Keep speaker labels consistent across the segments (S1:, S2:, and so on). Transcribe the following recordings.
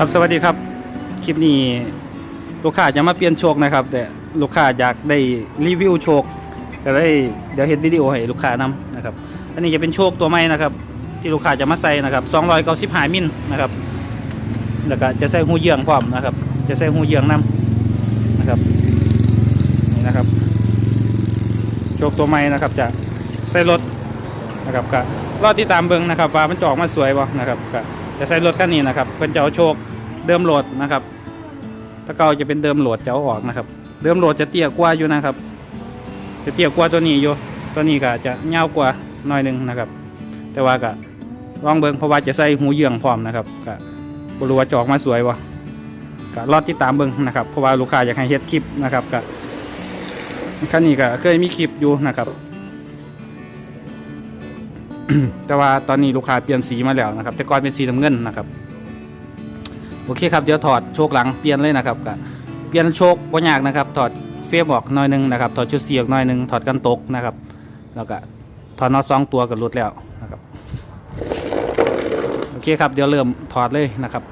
S1: ครับสวัสดีครับ คลิปนี้ลูกค้าจะมาเปลี่ยนโชคนะครับ แต่ลูกค้าอยากได้รีวิวโชคก็เลยเดี๋ยวเห็นวิดีโอให้ลูกค้านำนะครับ อันนี้จะเป็นโชคตัวใหม่นะครับ ที่ลูกค้าจะมาใส่นะครับ295มิลนะครับ แล้วก็จะใส่หูเยื่องพร้อมนะครับ จะใส่หูเยื่องนํนะครับนี่นะครับ โชคตัวใหม่นะครับ จะใส่รถนะครับก็รอติดตามเบิ้งนะครับว่ามันจอกมาสวยบ่นะครับก็จะใส่รถคันนี้นะครับเพิ่นจะเอาโชค เดิมโหลดนะครับถ้าเก่าจะเป็นเดิมโหลดจะเอาออกนะครับ เดิมโหลดจะเตี้ยกว่าอยู่นะครับ จะเตี้ยกว่าตัวนี้อยู่ตัวนี้ก็จะยาวกว่าหน่อยนึงนะครับ แต่ว่าก็ลองเบิ่งเพราะว่าจะใส่หูเยื่องพร้อมนะครับก็บรู้ว่าจอกมาสวยบ่ก็รอดติดตามเบิ่งนะครับเพราะว่าลูกค้าอยากให้เฮ็ดคลิปนะครับก็คันนี้ก็เคยมีคลิปอยู่นะครับ แต่ว่าตอนนี้ลูกค้าเปลี่ยนสีมาแล้วนะครับ แต่ก่อนเป็นสีน้ำเงินนะครับ โอเคครับเดี๋ยวถอดโชคหลังเปลี่ยนเลยนะครับก็เปลี่ยนโชคบ่ยากนะครับ ถอดเฟรมออกหน่อยหนึงนะครับถอดชุดเสียออกหน่อยหนึงถอดกันตกนะครับ แล้วก็ถอดน็อตสองตัวกับรุดแล้วนะครับโอเคครับเดี๋ยวเริ่มถอดเลยนะครับ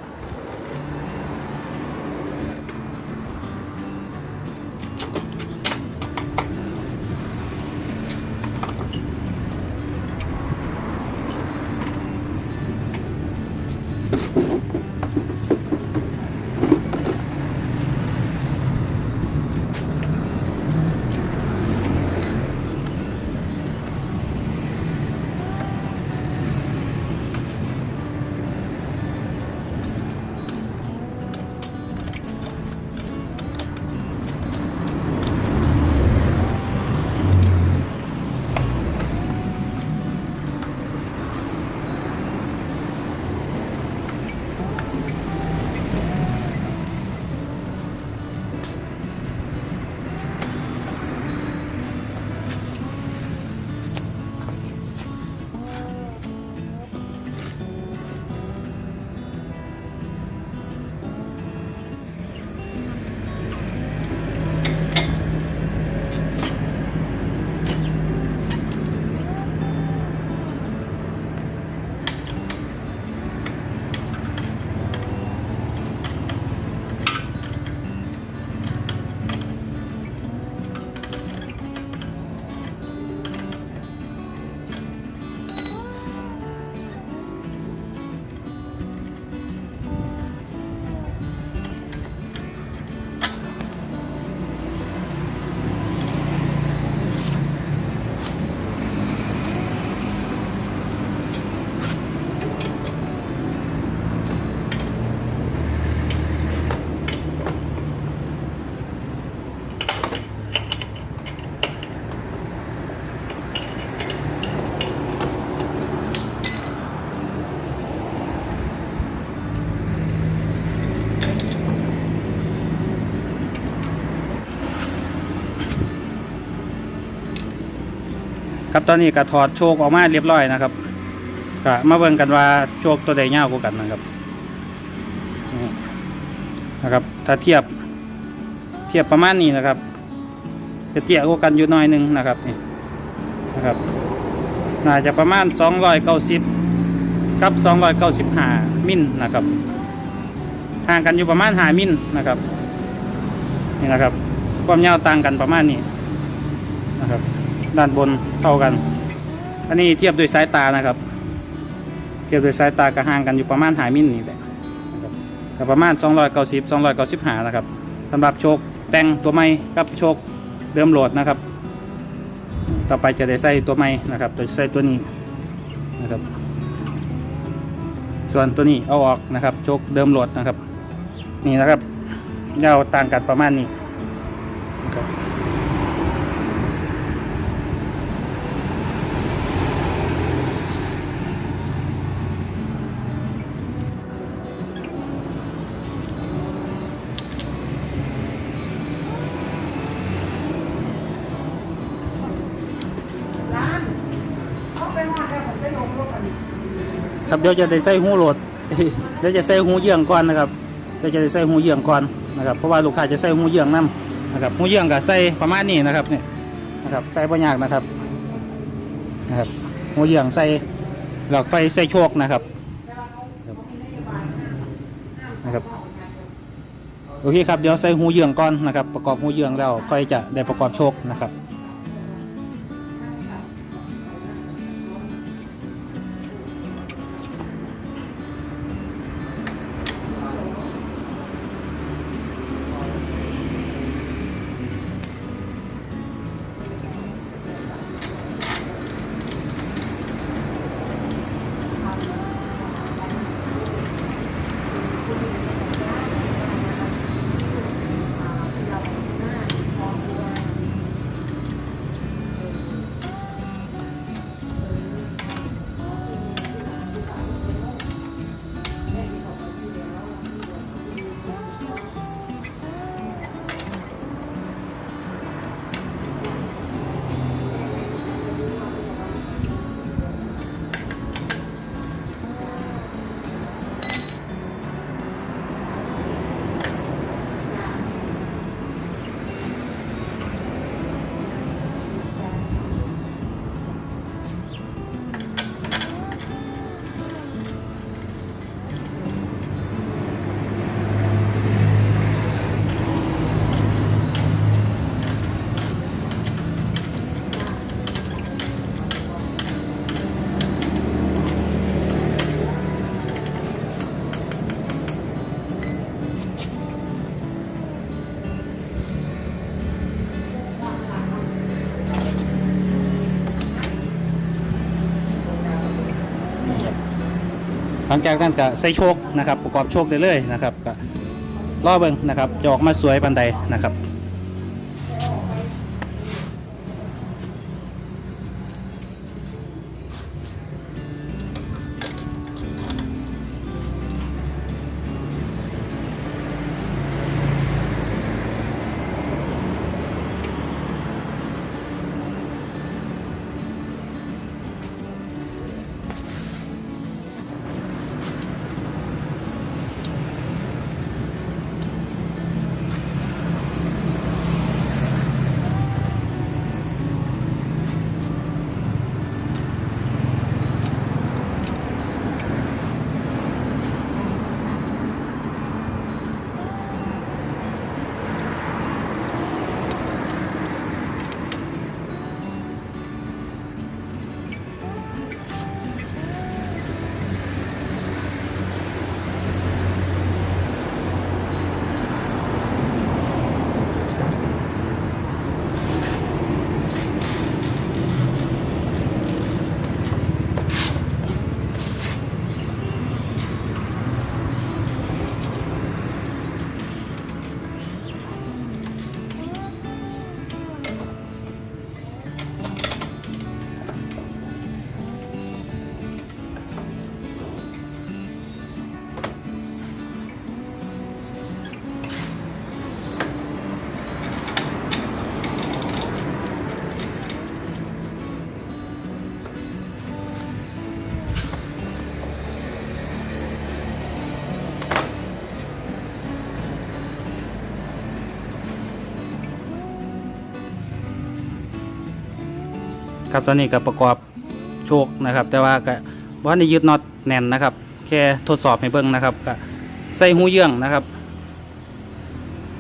S1: ตอนนี้ก็ถอดโชคออกมาเรียบร้อยนะครับก็มาเบิ่งกันว่าโชคตัวใดยาวกว่ากันนะครับนะครับ ถ้าเทียบเทียบประมาณนี้นะครับจะเตี้ยกว่ากันอยู่หน้อยนึงนะครับนี่นะครับน่าจะประมาณ 290 กับ 295 มิลนะครับห่างกันอยู่ประมาณ5มิลนะครับนี่นะครับ ความยาวต่างกันประมาณนี้ ด้านบนเท่ากัน อันนี้เทียบด้วยสายตานะครับ เทียบด้วยสายตากระห่างกันอยู่ประมาณหามิลนี่แหละนะครับประมาณ 290 295นะครับสำหรับโชคแต่งตัวใหม่กับโชคเดิมโหลดนะครับ ต่อไปจะได้ใส่ตัวใหม่นะครับโดยใส่ตัวนี้นะครับ ส่วนตัวนี้เอาออกนะครับ โชคเดิมโหลดนะครับ นี่นะครับยาวต่างกันประมาณนี้นะครับ ครับเดี๋ยวจะได้ใส่หูโหลดเดี๋ยวจะใส่หูเยื่องก่อนนะครับเดี๋ยวจะได้ใส่หูเยื่องก่อนนะครับเพราะว่าลูกค้าจะใส่หูเยื่องนํนะครับหูเยื่องก็ใส่ประมาณนี้นะครับเนี่ยนะครับใส่บ่ยากนะครับนะครับหูเยื่องใส่แล้วไฟใส่โชคนะครับนะครับโอเคครับเดี๋ยวใส่หูเยื่องก่อนนะครับ ประกอบหูเยื่องแล้วค่อยจะได้ประกอบโชคนะครับ หลังจากนั้นก็ใส่โชคนะครับ ประกอบโชคได้เลยนะครับก็รอเบิงนะครับจะออกมาสวยปันใดนะครับ ครับตอนนี้ก็ประกอบโชคนะครับ แต่ว่าก็ว่าในยึดน็อตแน่นนะครับ แค่ทดสอบให้เบิ่งนะครับก็ใส่หูเยื่องนะครับ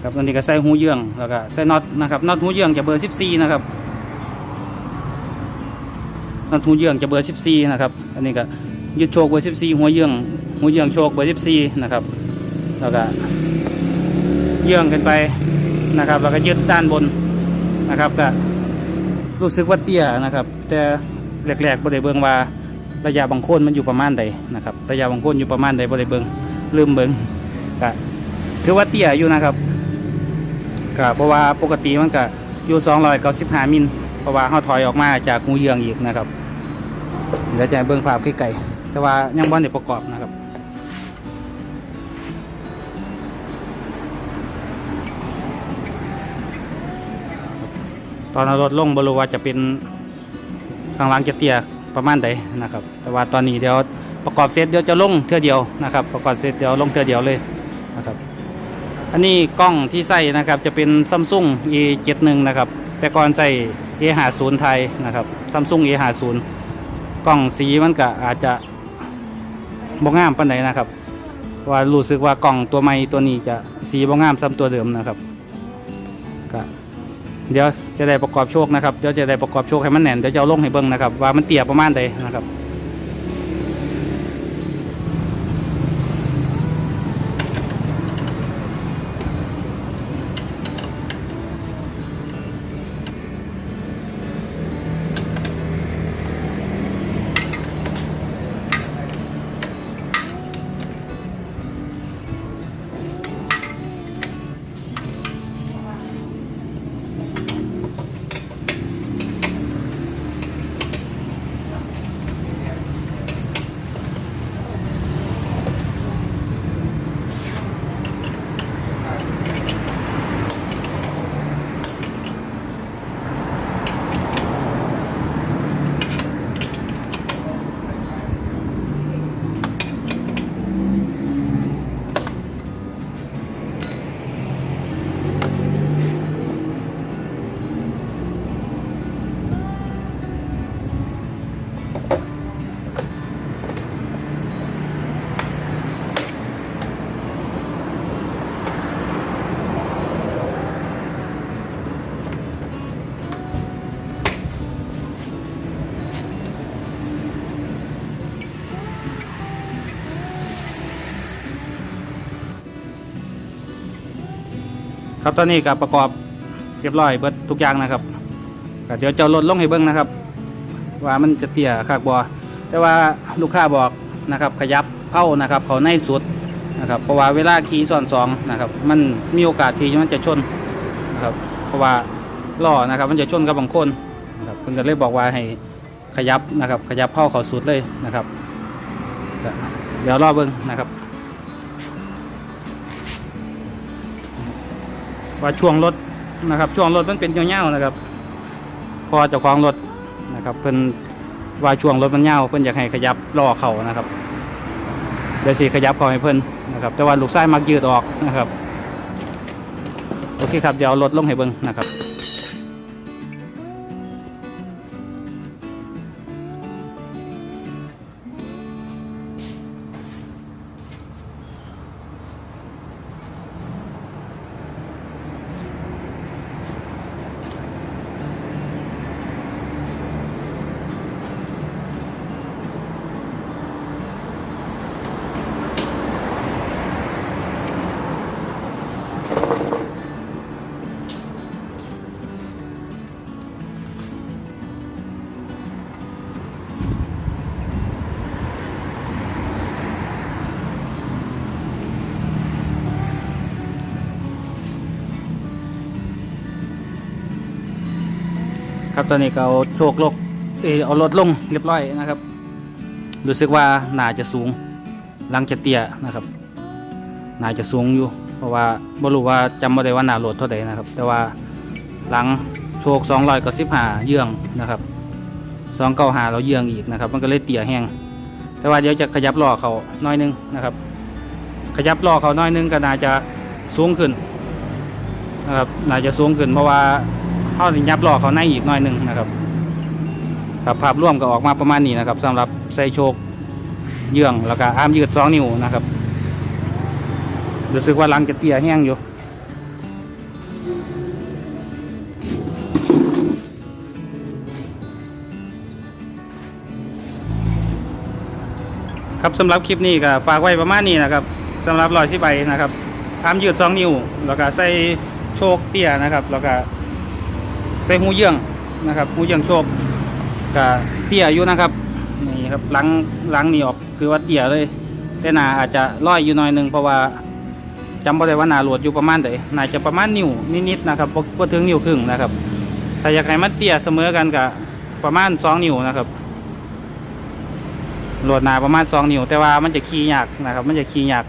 S1: ครับตอนนี้ก็ใส่หูเยื่องแล้วก็ใส่น็อตนะครับน็อตหูเยื่องจะเบอร์14นะครับน็อตหูเยื่องจะเบอร์14นะครับอันนี้ก็ยึดโชคเบอร์14หัวเยื่องหัวเยื่องโชคเบอร์14นะครับแล้วก็เยื่องกันไปนะครับแล้วก็ยึดด้านบนนะครับก็ รู้สึกว่าเตี้ยนะครับ แต่แรกๆบ่ได้เบิงว่าระยะบางโคนมันอยู่ประมาณใดนะครับ ระยะบางโคนอยู่ประมาณใดบ่ได้เบิ่งลืมเบิงก็ถือว่าเตี้ยอยู่นะครับก็เพราะว่าปกติมันก็อยู่295มิลเพราะว่าเฮาถอยออกมาจากหูเยืองอีกนะครับเดี๋ยวจะเบิ่งภาพใกล้ๆแต่ว่ายังบ่ได้ประกอบนะครับ ตอนเอารถลงบรูว่าจะเป็นข้างหล่างจะเตี้ยประมาณใดนะครับ แต่ว่าตอนนี้เดี๋ยวประกอบเสร็จเดี๋ยวจะลงเท่อเดียวนะครับ ประกอบเสร็จเดี๋ยวลงเท่อเดียวเลยนะครับอันนี้กล้องที่ใส่นะครับจะเป็นซัมซุง A71 นะครับแต่ก่อนใส่ A50 ไทยนะครับซัมซุง A50 กล้องสีมันก็อาจจะบ่งามปานใดนะครับว่ารู้สึกว่ากล่องตัวใหม่ตัวนี้จะสีบ่งามซ้ำตัวเดิมนะครับก็ เดี๋ยวจะได้ประกอบโชคนะครับเดี๋ยวจะได้ประกอบโชคให้มันแน่นเดี๋ยวจะเอาลงให้เบิ้งนะครับว่ามันเตี่ยประมาณใดนะครับ ครับตอนนี้ก็ประกอบเรียบร้อยเบิดทุกอย่างนะครับก็เดี๋ยวจะลดลงให้เบิ้งนะครับ ว่ามันจะเตี้ยคากบอแต่ว่าลูกค้าบอกนะครับ ขยับเผานะครับ เขาในสุดนะครับเพราะว่าเวลาขี่ซ้อนสองนะครับ มันมีโอกาสที่มันจะชนนะครับ เพราะว่าล้อนะครับ มันจะชนกับบางคนนะครับเพิ่นก็เลยบอกว่าให้ขยับนะครับ ขยับเผาเขาสุดเลยนะครับ เดี๋ยวรอเบิ้งนะครับ ว่าช่วงรถนะครับ ช่วงรถมันเป็นเงี้ยวๆนะครับ พอเจ้าของรถนะครับเพิ่นว่าช่วงรถมันเงาวเพิ่นอยากให้ขยับล้อเขานะครับเดี๋ยวสิขยับเขาให้เพิ่นนะครับ แต่ว่าลูกไส้มักยืดออกนะครับ โอเคครับเดี๋ยวรถลงให้เบิ้งนะครับ ครับตอนนี้ก็เอาโชคลกเออเอารถลงเรียบร้อยนะครับ รู้สึกว่าน่าจะสูงหลังจะเตี้ยนะครับน่าจะสูงอยู่ เพราะว่าบ่รู้ว่าจำไม่ได้ว่าหนาโหลดเท่าไหร่นะครับ แต่ว่าหลังโชคสองร้อยกับสิบห้าเยื่องนะครับสองเก้าหาเราเยื่องอีกนะครับ มันก็เลยเตี้ยแห้งแต่ว่าเดี๋ยวจะขยับล้อเขาน้อยนึงนะครับ ขยับล้อเขาน้อยนึงก็น่าจะสูงขึ้นนะครับน่าจะสูงขึ้นเพราะว่า เขาถึงยับล้อเขาในอีกหน่อยหนึ่งนะครับครับภาพร่วมก็ออกมาประมาณนี้นะครับสำหรับใส่โชคเยื่องแล้วก็อ้ามยืดสองนิ้วนะครับรู้สึกว่าลังจะเตี้ยแห้งอยู่ครับสำหรับคลิปนี้ก็ฝากไว้ประมาณนี้นะครับสำหรับรอยสิใบนะครับอามยืดสองนิ้ว แล้วก็ใส่โชคเตี้ยนะครับ แล้วก็ ใส่หูเยื่องนะครับหูเยื่องโชคกับเตี้ยอยู่นะครับนี่ครับหลังหลังนี่ออกคือว่าเตี้ยเลยแต่หนาอาจจะร้อยอยู่หน่อยหนึงเพราะว่าจำบ่ได้ว่าหนาโหลดอยู่ประมาณไหนน่าจะประมาณนิ้วนิดๆนะครับบ่บ่ถึงนิ้วครึ่งนะครับถ้าอยากให้มันเตี้ยเสมอกันกับประมาณสองนิ้วนะครับโหลดหนาประมาณสองนิ้ว แต่ว่ามันจะขี่ยากนะครับ มันจะขี่ยาก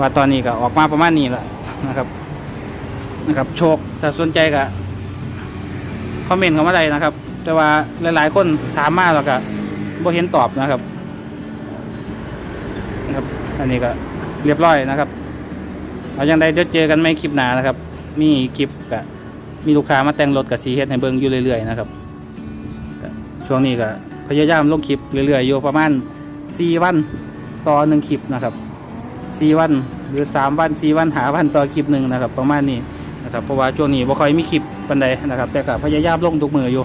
S1: ว่าตอนนี้ก็ออกมาประมาณนี้แหละนะครับนะครับ โชคถ้าสนใจก็ คอมเมนต์เข้ามาได้นะครับ แต่ว่าหลายๆ คนถามมาแล้วก็บ่เห็นตอบนะครับนะครับ อันนี้ก็เรียบร้อยนะครับ เอาอย่างใดเดี๋ยวเจอกันไม่คลิปหนานะครับ มีคลิปกับมีลูกค้ามาแต่งรถกับสีเฮดให้เบิ่งอยู่เรื่อยๆนะครับช่วงนี้ก็พยายามลงคลิปเรื่อยๆอยู่ประมาณ4วันต่อหนึ่งคลิปนะครับสี่วันหรือสามวันสี่วันหาวันต่อคลิปหนึ่งนะครับ ประมาณนี้นะครับเพราะว่าช่วงนี้บ่ค่อยมีคลิป ปันใดนะครับ แต่ก็พยายามลงทุกมืออยู่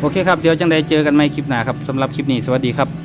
S1: โอเคครับ เดี๋ยวจังใดเจอกันใหม่คลิปหน้าครับสำหรับคลิปนี้สวัสดีครับ